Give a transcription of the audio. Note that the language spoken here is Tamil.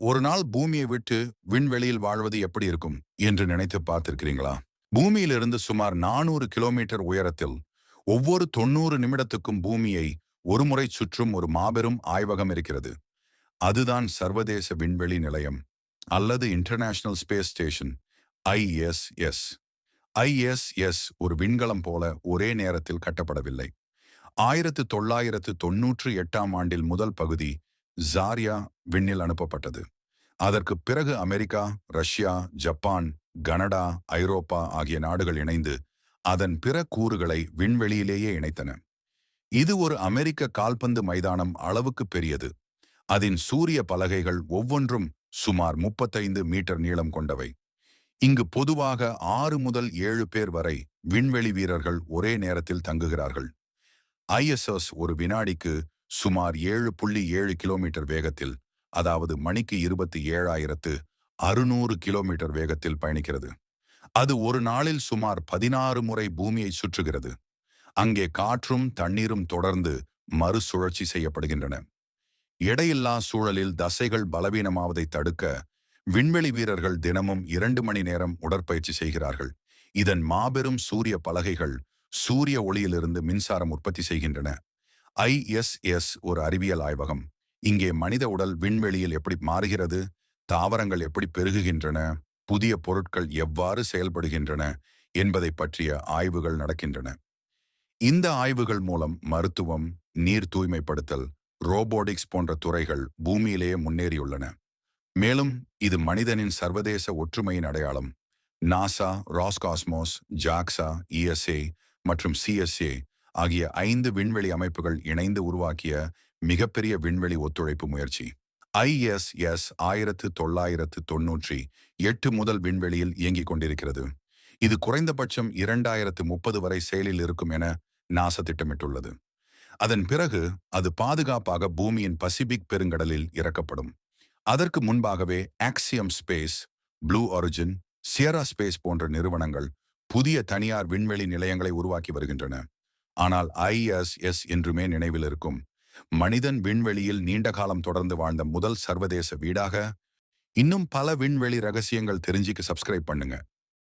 ஒரு நாள் பூமியை விட்டு விண்வெளியில் வாழ்வது எப்படி இருக்கும் என்று நினைத்து பார்த்திருக்கிறீங்களா? பூமியிலிருந்து சுமார் நானூறு கிலோமீட்டர் உயரத்தில் ஒவ்வொரு தொண்ணூறு நிமிடத்துக்கும் பூமியை ஒருமுறை சுற்றும் ஒரு மாபெரும் ஆய்வகம் இருக்கிறது. அதுதான் சர்வதேச விண்வெளி நிலையம் அல்லது international space station ISS ISS ஒரு விண்கலம் போல ஒரே நேரத்தில் கட்டப்படவில்லை. ஆயிரத்து தொள்ளாயிரத்து தொன்னூற்று எட்டாம் ஆண்டில் முதல் பகுதி ஜாரியா விண்ணில் அனுப்பப்பட்டது. அதற்கு பிறகு America Russia Japan Canada Europe ஆகிய நாடுகள் இணைந்து அதன் பிற கூறுகளை விண்வெளியிலேயே இணைத்தன. இது ஒரு அமெரிக்க கால்பந்து மைதானம் அளவுக்கு பெரியது. அதன் சூரிய பலகைகள் ஒவ்வொன்றும் சுமார் முப்பத்தைந்து மீட்டர் நீளம் கொண்டவை. இங்கு பொதுவாக ஆறு முதல் ஏழு பேர் வரை விண்வெளி வீரர்கள் ஒரே நேரத்தில் தங்குகிறார்கள். ஐஎஸ்எஸ் ஒரு வினாடிக்கு சுமார் ஏழு புள்ளி ஏழு கிலோமீட்டர் வேகத்தில் அதாவது மணிக்கு இருபத்தி ஏழாயிரத்து அறுநூறு கிலோமீட்டர் வேகத்தில் பயணிக்கிறது. அது ஒரு நாளில் சுமார் பதினாறு முறை பூமியை சுற்றுகிறது. அங்கே காற்றும் தண்ணீரும் தொடர்ந்து மறுசுழற்சி செய்யப்படுகின்றன. எடையில்லா சூழலில் தசைகள் பலவீனமாவதை தடுக்க விண்வெளி வீரர்கள் தினமும் இரண்டு மணி நேரம் உடற்பயிற்சி செய்கிறார்கள். இதன் மாபெரும் சூரிய பலகைகள் சூரிய ஒளியிலிருந்து மின்சாரம் உற்பத்தி செய்கின்றன. ஐஎஸ்எஸ் ஒரு அறிவியல் ஆய்வகம். இங்கே மனித உடல் விண்வெளியில் எப்படி மாறுகிறது தாவரங்கள் எப்படி பெருகுகின்றன புதிய பொருட்கள் எவ்வாறு செயல்படுகின்றன என்பதை பற்றிய ஆய்வுகள் நடக்கின்றன. இந்த ஆய்வுகள் மூலம் மருத்துவம் நீர் தூய்மைப்படுத்தல் ரோபோட்டிக்ஸ் போன்ற துறைகள் பூமியிலேயே முன்னேறியுள்ளன. மேலும் இது மனிதனின் சர்வதேச ஒற்றுமையின் அடையாளம். நாசா ராஸ்காஸ்மோஸ் ஜாக்சா இஎஸ்ஏ மற்றும் சிஎஸ்ஏ ஆகிய ஐந்து விண்வெளி அமைப்புகள் இணைந்து உருவாக்கிய மிகப்பெரிய விண்வெளி ஒத்துழைப்பு முயற்சி. ஐஎஸ்எஸ் ஆயிரத்து தொள்ளாயிரத்து தொன்னூற்றி எட்டு முதல் விண்வெளியில் இயங்கிக் கொண்டிருக்கிறது. இது குறைந்தபட்சம் இரண்டாயிரத்து முப்பது வரை செயலில் இருக்கும் என நாசா திட்டமிட்டுள்ளது. அதன் பிறகு அது பாதுகாப்பாக பூமியின் பசிபிக் பெருங்கடலில் இறக்கப்படும். அதற்கு முன்பாகவே Axiom Space Blue Origin Sierra Space போன்ற நிறுவனங்கள் புதிய தனியார் விண்வெளி நிலையங்களை உருவாக்கி வருகின்றன. ஆனால் ஐஎஸ்எஸ் என்றுமே நினைவில் இருக்கும். மனிதன் விண்வெளியில் நீண்ட காலம் தொடர்ந்து வாழ்ந்த முதல் சர்வதேச வீடாக இன்னும் பல விண்வெளி ரகசியங்கள் தெரிஞ்சுக்க சப்ஸ்கிரைப் பண்ணுங்க.